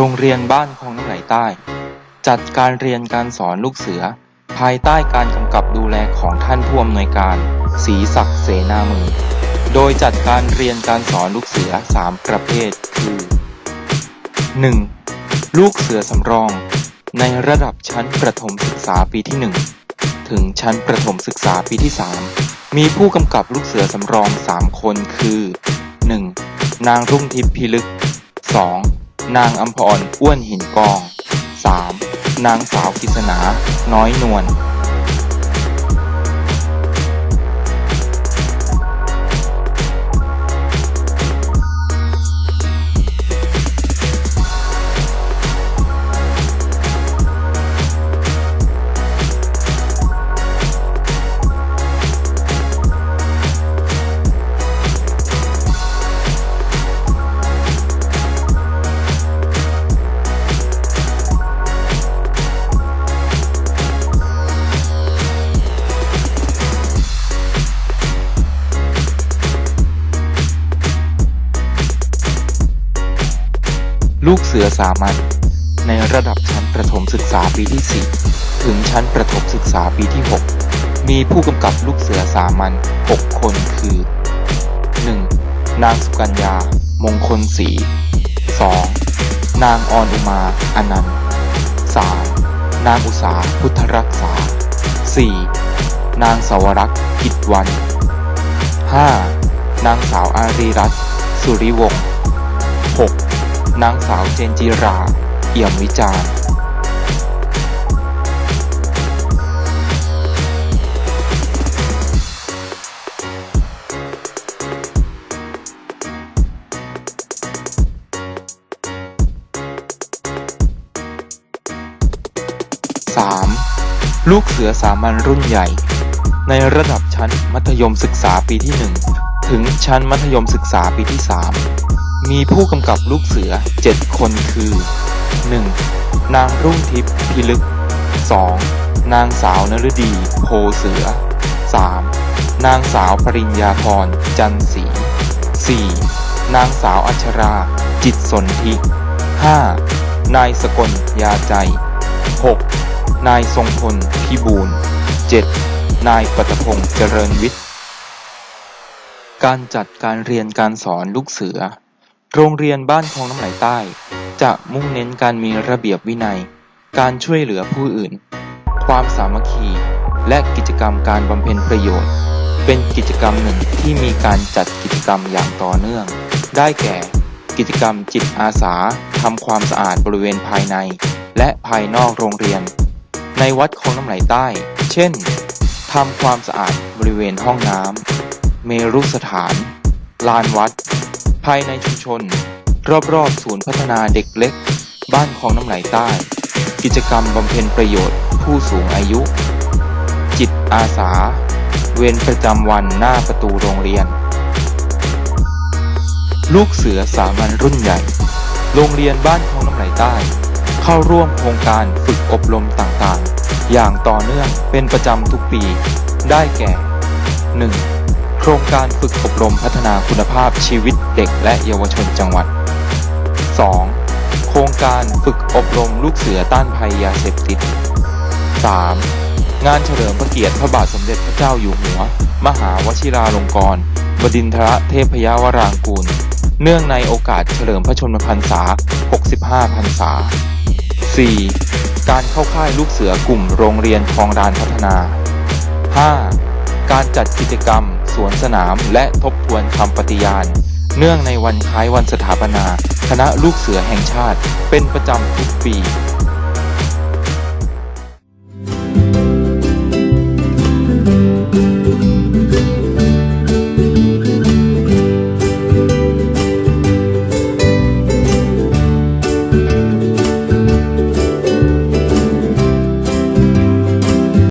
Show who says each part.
Speaker 1: โรงเรียนบ้านคลองน้ำไหลใต้ จัดการเรียนการสอนลูกเสือ ภายใต้การกำกับดูแลของท่านผู้อำนวยการศรีศักดิ์เสนาเมืองโดยจัดการเรียนการสอนลูกเสือ 3 ประเภทคือ 1. ลูกเสือสำรอง ในระดับชั้นประถมศึกษาปีที่ 1 ถึงชั้นประถมศึกษาปีที่ 3 มีผู้กำกับลูกเสือสำรอง 3 คนคือ 1. นางรุ่งทิพย์พิลึก 2. นางอัมพรอ้วนหินกอง 3. นางสาวกิษณา น้อยนวล ลูกเสือสามัญในระดับชั้นประถมศึกษาปีที่ 4 ถึงชั้นประถมศึกษาปีที่ 6 มีผู้กำกับลูกเสือสามัญ6คนคือ 1. นางสุกัญญา มงคลศรี 2. นางออนอุมาอนันต์ 3. นางอุสาพุทธรักษา 4. นางสาวรักษ์กิจวัน 5. นางสาวอารีรัตน์สุริวงศ์ 6. นางสาวเจนจิรา เอี่ยมวิจารณ์ 3. ลูกเสือสามัญรุ่นใหญ่ ในระดับชั้นมัธยมศึกษาปีที่ 1 ถึงชั้นมัธยมศึกษาปีที่ 3 มีผู้กำกับลูกเสือ 7 คนคือ 1. นางรุ่งทิพย์พิลึก 2. นางสาวนฤดี โพเสือ 3. นางสาวปริญญาพร จันสี 4. นางสาวอัชรา จิตสนธิ 5. นายสกล ยาใจ 6. นายทรงพล พิบูล 7. นายปัตพงษ์เจริญวิทย์ การจัดการเรียนการสอนลูกเสือ โรงเรียนบ้านคลองน้ำไหลใต้ จะมุ่งเน้นการมีระเบียบวินัย การช่วยเหลือผู้อื่น ความสามัคคี และกิจกรรมการบำเพ็ญประโยชน์ เป็นกิจกรรมหนึ่งที่มีการจัดกิจกรรมอย่างต่อเนื่อง ได้แก่ กิจกรรมจิตอาสาทำความสะอาดบริเวณภายใน และภายนอกโรงเรียน ในวัดคลองน้ำไหลใต้ เช่นทำความสะอาดบริเวณห้องน้ำเมรุสถาน ลานวัด ภายในชุมชน รอบๆ ศูนย์พัฒนาเด็กเล็ก บ้านคลองน้ำไหลใต้ กิจกรรมบำเพ็ญประโยชน์ ผู้สูงอายุ จิตอาสา เวรประจำวันหน้าประตูโรงเรียน ลูกเสือสามัญรุ่นใหญ่ โรงเรียนบ้านคลองน้ำไหลใต้ เข้าร่วมโครงการฝึกอบรมต่างๆ อย่างต่อเนื่องเป็นประจำทุกปี ได้แก่ 1. โครงการฝึกอบรมพัฒนาคุณภาพชีวิตเด็กและเยาวชนจังหวัด 2. โครงการฝึกอบรมลูกเสือต้านภัยยาเสพติด 3. งานเฉลิมพระเกียรติพระบาทสมเด็จพระเจ้าอยู่หัว มหาวชิราลงกรณบดินทรเทพยวรางกูล เนื่องในโอกาสเฉลิมพระชนมพรรษา 65 พรรษา 4. การเข้าค่ายลูกเสือกลุ่มโรงเรียนคลองดานพัฒนา 5. การจัดกิจกรรม สวนสนาม และทบทวนคำปฏิญาณ เนื่องในวันคล้ายวันสถาปนา คณะลูกเสือแห่งชาติเป็นประจำทุกปี